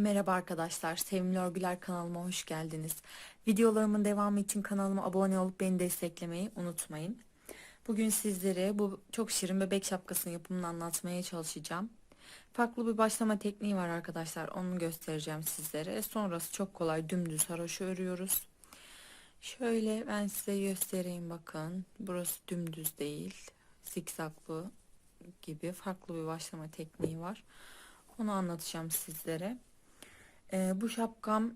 Merhaba arkadaşlar, Sevimli Örgüler kanalıma hoş geldiniz. Videolarımın devamı için kanalıma abone olup beni desteklemeyi unutmayın. Bugün sizlere bu çok şirin bebek şapkasının yapımını anlatmaya çalışacağım. Farklı bir başlama tekniği var arkadaşlar, onu göstereceğim sizlere. Sonrası çok kolay, dümdüz haroşa örüyoruz. Şöyle ben size göstereyim bakın. Burası dümdüz değil, zikzaklı gibi farklı bir başlama tekniği var. Onu anlatacağım sizlere. Ee, bu şapkam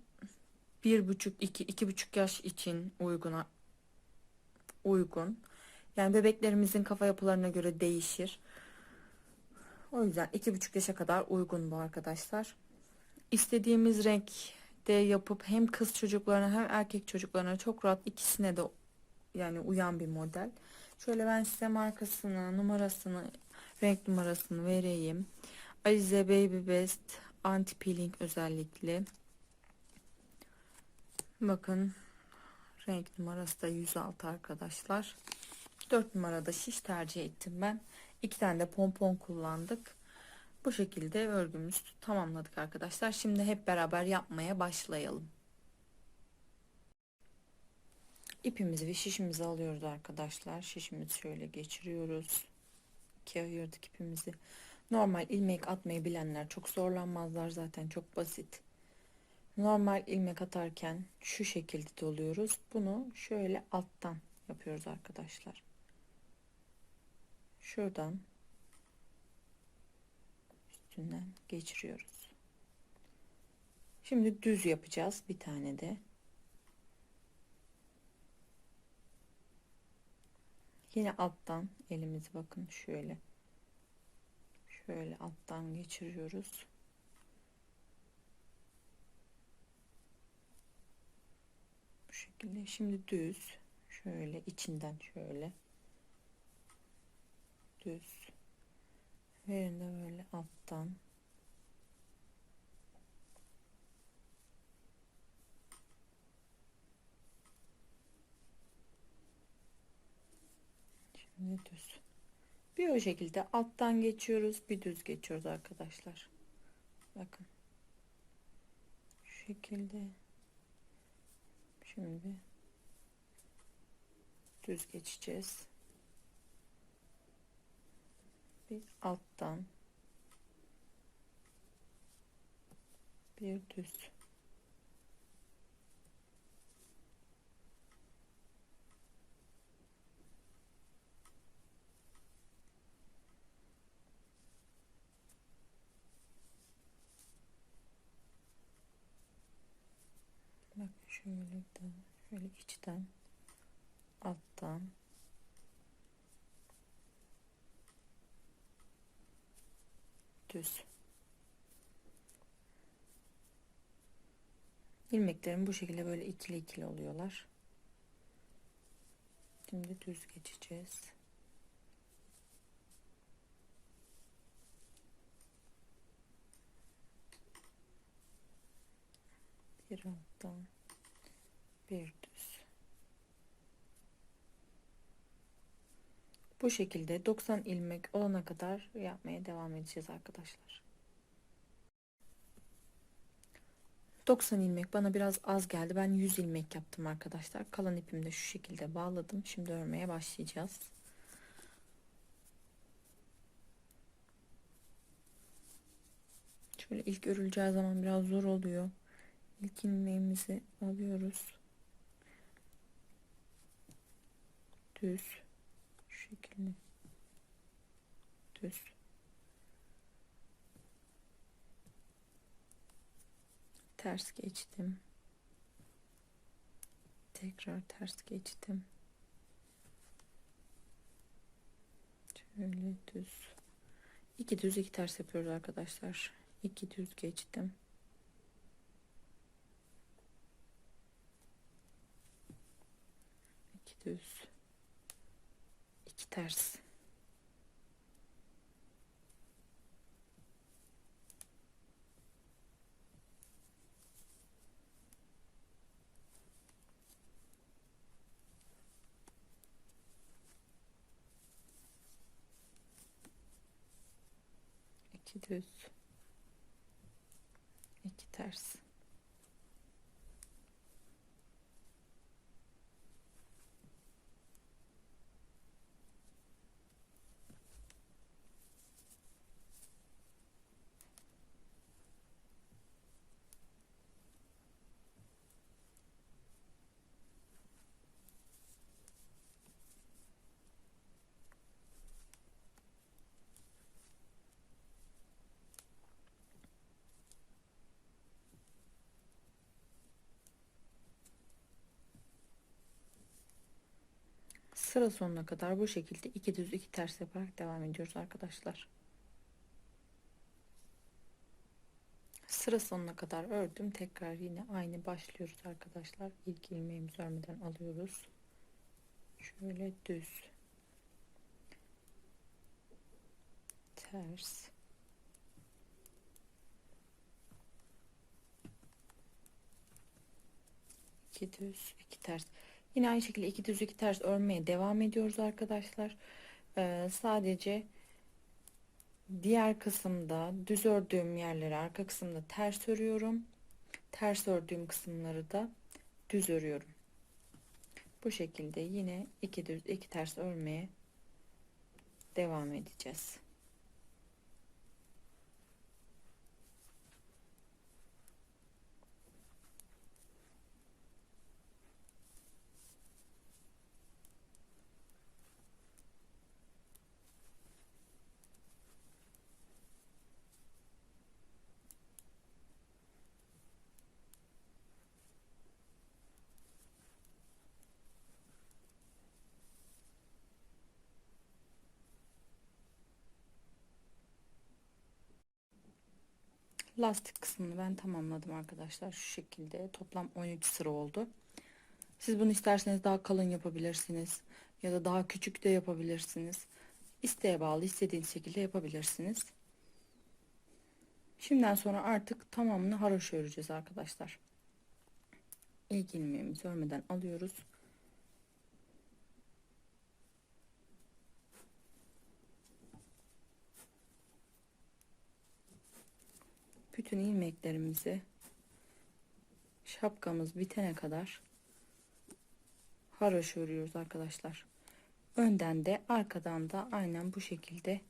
bir buçuk iki iki buçuk yaş için uyguna uygun. Yani bebeklerimizin kafa yapılarına göre değişir. O yüzden iki buçuk yaşa kadar uygun bu arkadaşlar. İstediğimiz renkte yapıp hem kız çocuklarına hem erkek çocuklarına çok rahat ikisine de yani uyan bir model. Şöyle ben size markasını, numarasını, renk numarasını vereyim. Alize Baby Best anti peeling özellikli. Bakın renk numarası da 106 arkadaşlar. 4 numarada şiş tercih ettim ben. İki tane de pompon kullandık. Bu şekilde örgümüzü tamamladık arkadaşlar. Şimdi hep beraber yapmaya başlayalım. İpimizi ve şişimizi alıyoruz arkadaşlar. Şişimizi şöyle geçiriyoruz. İkiye ayırdık ipimizi. Normal ilmek atmayı bilenler çok zorlanmazlar zaten çok basit. Normal ilmek atarken şu şekilde doluyoruz. Bunu şöyle alttan yapıyoruz arkadaşlar. Şuradan üstünden geçiriyoruz. Şimdi düz yapacağız bir tane de. Yine alttan elimizi bakın şöyle şöyle alttan geçiriyoruz. Bu şekilde. Şimdi düz. Şöyle içinden şöyle. Düz. Yerinde böyle alttan. Şimdi düz bir o şekilde alttan geçiyoruz bir düz geçiyoruz arkadaşlar. Bakın. Şu şekilde. Şimdi düz geçeceğiz. Bir alttan bir düz şöyle de şöyle içten alttan. Düz. İlmeklerim bu şekilde böyle ikili ikili oluyorlar. Şimdi düz geçeceğiz. Bir alttan bir düz. Bu şekilde 90 ilmek olana kadar yapmaya devam edeceğiz arkadaşlar. 90 ilmek bana biraz az geldi. Ben 100 ilmek yaptım arkadaşlar. Kalan ipimi de şu şekilde bağladım. Şimdi örmeye başlayacağız. Şöyle ilk örüleceği zaman biraz zor oluyor. İlk ilmeğimizi alıyoruz. Düz. Şu şekilde. Düz. Ters geçtim. Tekrar ters geçtim. Şöyle düz. İki düz iki ters yapıyoruz arkadaşlar. İki düz geçtim. düz iki ters iki düz iki ters. Sıra sonuna kadar bu şekilde iki düz iki ters yaparak devam ediyoruz arkadaşlar. Sıra sonuna kadar ördüm. Tekrar yine aynı başlıyoruz arkadaşlar. İlk ilmeğimizi örmeden alıyoruz. Şöyle düz. Ters. iki düz iki ters yine aynı şekilde iki düz iki ters örmeye devam ediyoruz arkadaşlar. Ee, sadece diğer kısımda düz ördüğüm yerleri arka kısımda ters örüyorum. Ters ördüğüm kısımları da düz örüyorum. Bu şekilde yine iki düz iki ters örmeye devam edeceğiz lastik kısmını ben tamamladım arkadaşlar. Şu şekilde toplam 13 sıra oldu. Siz bunu isterseniz daha kalın yapabilirsiniz ya da daha küçük de yapabilirsiniz. İsteğe bağlı istediğiniz şekilde yapabilirsiniz. Şimdiden sonra artık tamamını haroşa öreceğiz arkadaşlar. İlk ilmeğimizi örmeden alıyoruz bütün ilmeklerimizi şapkamız bitene kadar haroşa örüyoruz arkadaşlar. Önden de arkadan da aynen bu şekilde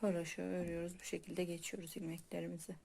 haroşa örüyoruz. Bu şekilde geçiyoruz ilmeklerimizi.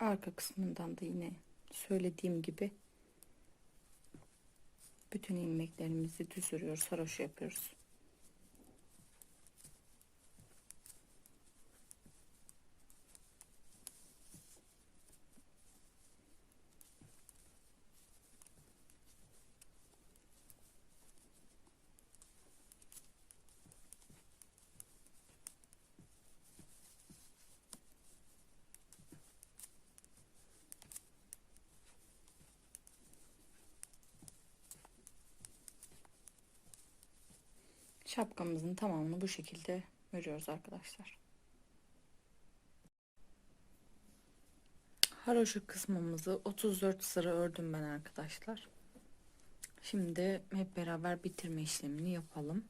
Arka kısmından da yine söylediğim gibi bütün ilmeklerimizi düzürüyoruz, haroşa yapıyoruz. Şapkamızın tamamını bu şekilde örüyoruz arkadaşlar. Haroşa kısmımızı 34 sıra ördüm ben arkadaşlar. Şimdi hep beraber bitirme işlemini yapalım.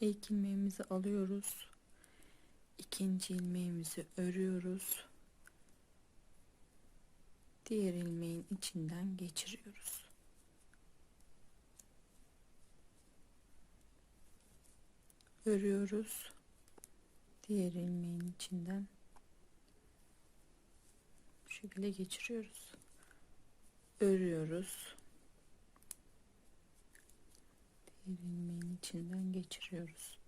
İlk ilmeğimizi alıyoruz. İkinci ilmeğimizi örüyoruz. Diğer ilmeğin içinden geçiriyoruz. Örüyoruz. Diğer ilmeğin içinden bu şekilde geçiriyoruz. Örüyoruz. Diğer ilmeğin içinden geçiriyoruz.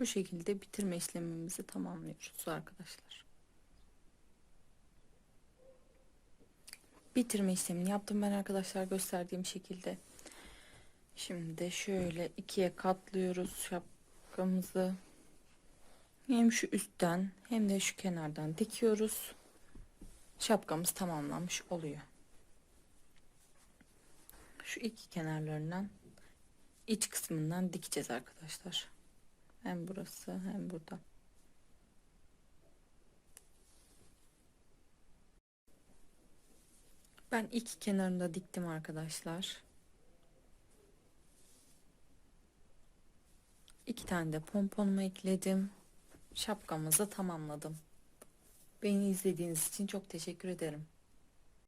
Bu şekilde bitirme işlemimizi tamamlıyoruz arkadaşlar. Bitirme işlemini yaptım ben arkadaşlar gösterdiğim şekilde. Şimdi şöyle ikiye katlıyoruz şapkamızı. Hem şu üstten hem de şu kenardan dikiyoruz. Şapkamız tamamlanmış oluyor. Şu iki kenarlarından iç kısmından dikeceğiz arkadaşlar. Hem burası hem burada. Ben iki kenarında diktim arkadaşlar. İki tane de pomponumu ekledim. Şapkamızı tamamladım. Beni izlediğiniz için çok teşekkür ederim.